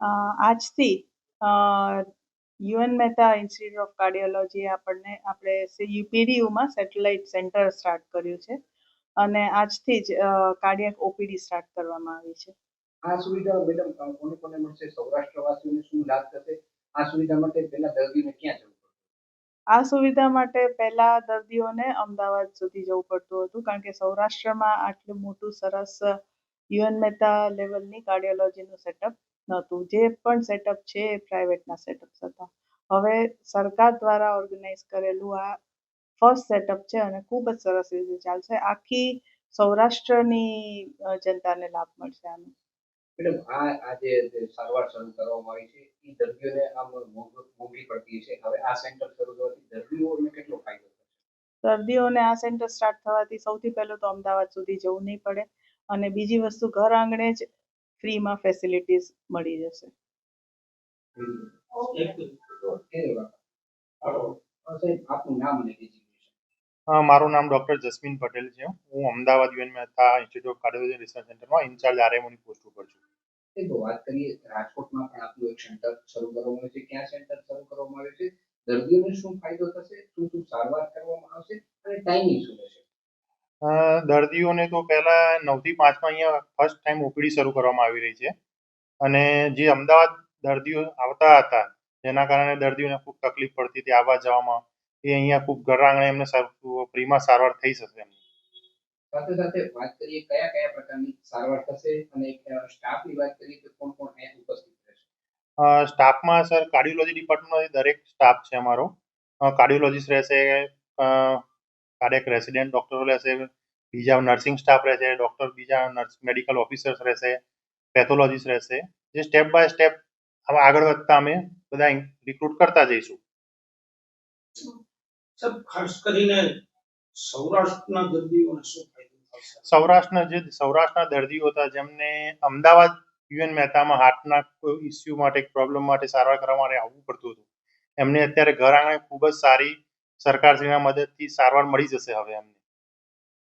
આજથી UN Mehta institute of cardiology આપણને આપણે પીડીયુમાં સેટેલાઇટ સેન્ટર સ્ટાર્ટ કર્યું છે. અને આજથી જ કાર્ડિયક ઓપીડી સ્ટાર્ટ કરવામાં આવી છે. આ સુવિધા મેડમ કોને કોને મળશે? સૌરાષ્ટ્રવાસીઓને શું લાભ થશે? આ સુવિધા માટે પહેલા દર્દીને ક્યાં જવું આ સુવિધા માટે પહેલા દર્દીઓને અમદાવાદ સુધી જવું પડતું હતું કારણ કે સૌરાષ્ટ્રમાં આટલું મોટું સરસ યુએન મહેતા લેવલની કાર્ડિયોલોજીનું સેટઅપ નહોતું. જે પણ સેટઅપ છે એ પ્રાઇવેટના સેટઅપ્સ હતા. હવે સરકાર દ્વારા ઓર્ગેનાઇઝ કરેલું આ ફર્સ્ટ સેટઅપ છે અને ખૂબ જ સરસ રીતે ચાલશે. આખી સૌરાષ્ટ્રની જનતાને લાભ મળશે આનો. મેડમ આ આ જે જે સારવાર શરૂ કરવામાં આવી છે એ દર્દીઓને આમ મોંઘી પડતી છે હવે આ સેન્ટર શરૂ થવાથી દર્દીઓને કેટલો ફાયદો થશે? દર્દીઓને આ સેન્ટર સ્ટાર્ટ થવાથી સૌથી પહેલું તો અમદાવાદ સુધી જવું નહીં પડે. અને બીજી વસ્તુ ઘર આંગણે જ ફ્રીમાં ફેસિલિટીઝ મળી જશે. મારું નામ ડૉક્ટર જસ્મીન પટેલ છે. હું Ahmedabad UN Mehta institute of cardiology research સેન્ટરમાં ઇન્ચાર્જ આરએમઓની પોસ્ટ ઉપર છું. તો વાત કરીએ રાજકોટમાં પણ આપનું એક સેન્ટર શરૂ કરવામાં આવ્યું છે. ક્યાં સેન્ટર શરૂ કરવામાં આવ્યું છે? દર્દીઓને શું ફાયદો થશે? શું શું સારવાર કરવામાં આવશે? અને ટાઈમિંગ શું રહેશે? દર્દીઓને તો પહેલા નવથી પાંચમાં અહીંયા ફર્સ્ટ ટાઈમ ઓપીડી શરૂ કરવામાં આવી રહી છે. અને જે અમદાવાદ દર્દીઓ આવતા હતા જેના કારણે દર્દીઓને ખૂબ તકલીફ પડતી હતી આવવા જવામાં એ અહીંયા ખૂબ ઘર આંગણે એમને ફ્રીમાં સારવાર થઈ શકે એમની સાથે સાથે વાત કરીએ કયા કયા પ્રકારની સારવાર થશે અને સ્ટાફની વાત કરીએ તો કોણ કોણ અહીંયા ઉપસ્થિત રહેશે? સ્ટાફમાં સર કાર્ડિયોલોજી ડિપાર્ટમેન્ટ દરેક સ્ટાફ છે અમારો. કાર્ડિયોલોજીસ્ટ રહેશે કાર્ડિયક રેસિડેન્ટ ડોક્ટરો રહેશે બીજા નર્સિંગ સ્ટાફ રહેશે ડોક્ટર બીજા નર્સ મેડિકલ ઓફિસર્સ રહેશે પેથોલોજીસ્ટ રહેશે. જે સ્ટેપ બાય સ્ટેપ હવે આગળ વધતા અમે બધા રિક્રુટ કરતા જઈશું. સાહેબ ખાસ કરીને સૌરાષ્ટ્રના દર્દીઓને શું ફાયદો સૌરાષ્ટ્રના જે સૌરાષ્ટ્રના દર્દીઓ હતા જેમને અમદાવાદ યુએન મહેતામાં હાર્ટના કોઈ ઇસ્યુ માટે પ્રોબ્લેમ માટે સારવાર કરવા માટે આવવું પડતું હતું. એમને અત્યારે ઘર આંગણે ખૂબ જ સારી સરકારશ્રીના મદદથી સારવાર મળી જશે હવે એમને.